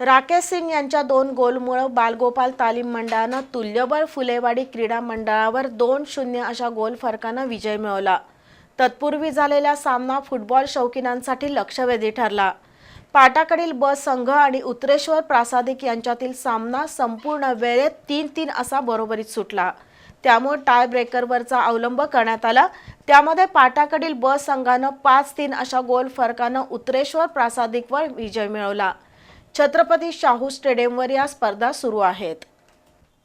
राकेश सिंग यांच्या दोन गोलमुळं बालगोपाल तालीम मंडळानं तुल्यबळ फुलेवाडी क्रीडा मंडळावर दोन शून्य अशा गोल फरकानं विजय मिळवला. तत्पूर्वी झालेला सामना फुटबॉल शौकीनांसाठी लक्षवेधी ठरला. पाटाकडील ब संघ आणि उत्रेश्वर प्रासादिक यांच्यातील सामना संपूर्ण वेळेत तीन तीन असा बरोबरीत सुटला. त्यामुळे टाय ब्रेकरवरचा अवलंब करण्यात आला. त्यामध्ये पाटाकडील ब संघानं पाच तीन अशा गोल फरकानं उत्रेश्वर प्रासादिकवर विजय मिळवला. छत्रपती शाहू स्टेडियमवर या स्पर्धा सुरू आहेत.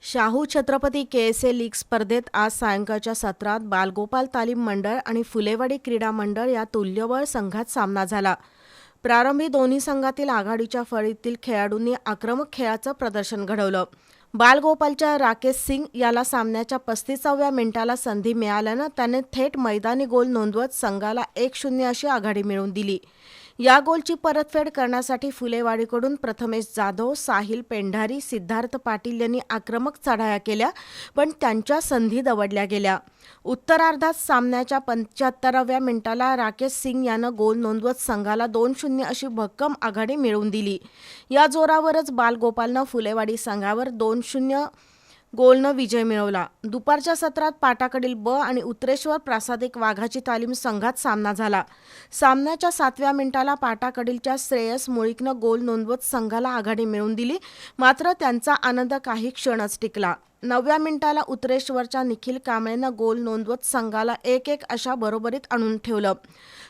Shahu Chhatrapati K S A league स्पर्धेत आज सायंकाळच्या सत्रात बालगोपाल तालीम मंडळ आणि फुलेवाडी क्रीडा मंडळ या तुल्यबळ संघात सामना झाला. प्रारंभी दोन्ही संघातील आघाडीच्या फळीतील खेळाडूंनी आक्रमक खेळाचं प्रदर्शन घडवलं. बालगोपालच्या राकेश सिंग याला सामन्याच्या पस्तीसाव्या मिनिटाला संधी मिळाल्यानं त्याने थेट मैदानी गोल नोंदवत संघाला एक शून्य अशी आघाडी मिळवून दिली. या गोलची परतफेड करण्यासाठी फुलेवाडीकडून प्रथमेश जाधव साहिल पेंढारी सिद्धार्थ पाटील यांनी आक्रमक चढाया केल्या पण त्यांच्या संधी दवडल्या गेल्या. उत्तरार्धात सामन्याच्या पंच्याहत्तराव्या मिनिटाला राकेश सिंग यानं गोल नोंदवत संघाला दोन शून्य अशी भक्कम आघाडी मिळवून दिली. या जोरावरच बालगोपालनं फुलेवाडी संघावर दोन शून्य गोलनं विजय मिळवला. दुपारच्या सत्रात पाटाकडील ब आणि उत्रेश्वर प्रासादिक वाघाची तालीम संघात सामना झाला. सामन्याच्या सातव्या मिनिटाला पाटाकडीलच्या श्रेयस मुळीकनं गोल नोंदवत संघाला आघाडी मिळवून दिली मात्र त्यांचा आनंद काही क्षणच टिकला. नवव्या मिनिटाला उत्रेश्वरच्या निखिल कांबळेनं गोल नोंदवत संघाला एक एक अशा बरोबरीत आणून ठेवलं.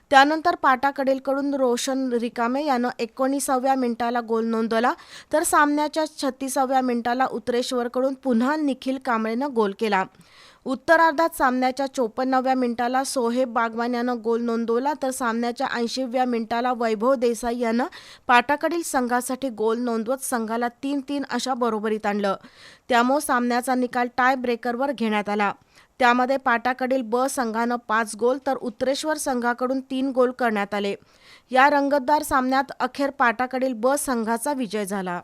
त्यानंतर पाटाकडीलकडून रोशन रिकामे यानं एकोणीसाव्या मिनिटाला गोल नोंदवला. तर सामन्याच्या छत्तीसाव्या मिनिटाला उत्रेश्वरकडून पुन्हा निखिल कांबळेनं गोल केला. उत्तरार्धात सामन्याच्या चोपन्नाव्या मिनिटाला सोहेब बागवान यानं गोल नोंदवला तर सामन्याच्या ऐंशीव्या मिनिटाला वैभव देसाई यानं पाटाकडील संघासाठी गोल नोंदवत संघाला तीन तीन अशा बरोबरीत आणलं. त्यामुळे सामन्याचा निकाल टाय ब्रेकरवर घेण्यात आला. त्यामध्ये पाटाकडील ब संघानं पाच गोल तर उत्रेश्वर संघाकडून तीन गोल करण्यात आले. या रंगतदार सामन्यात अखेर पाटाकडील ब संघाचा विजय झाला.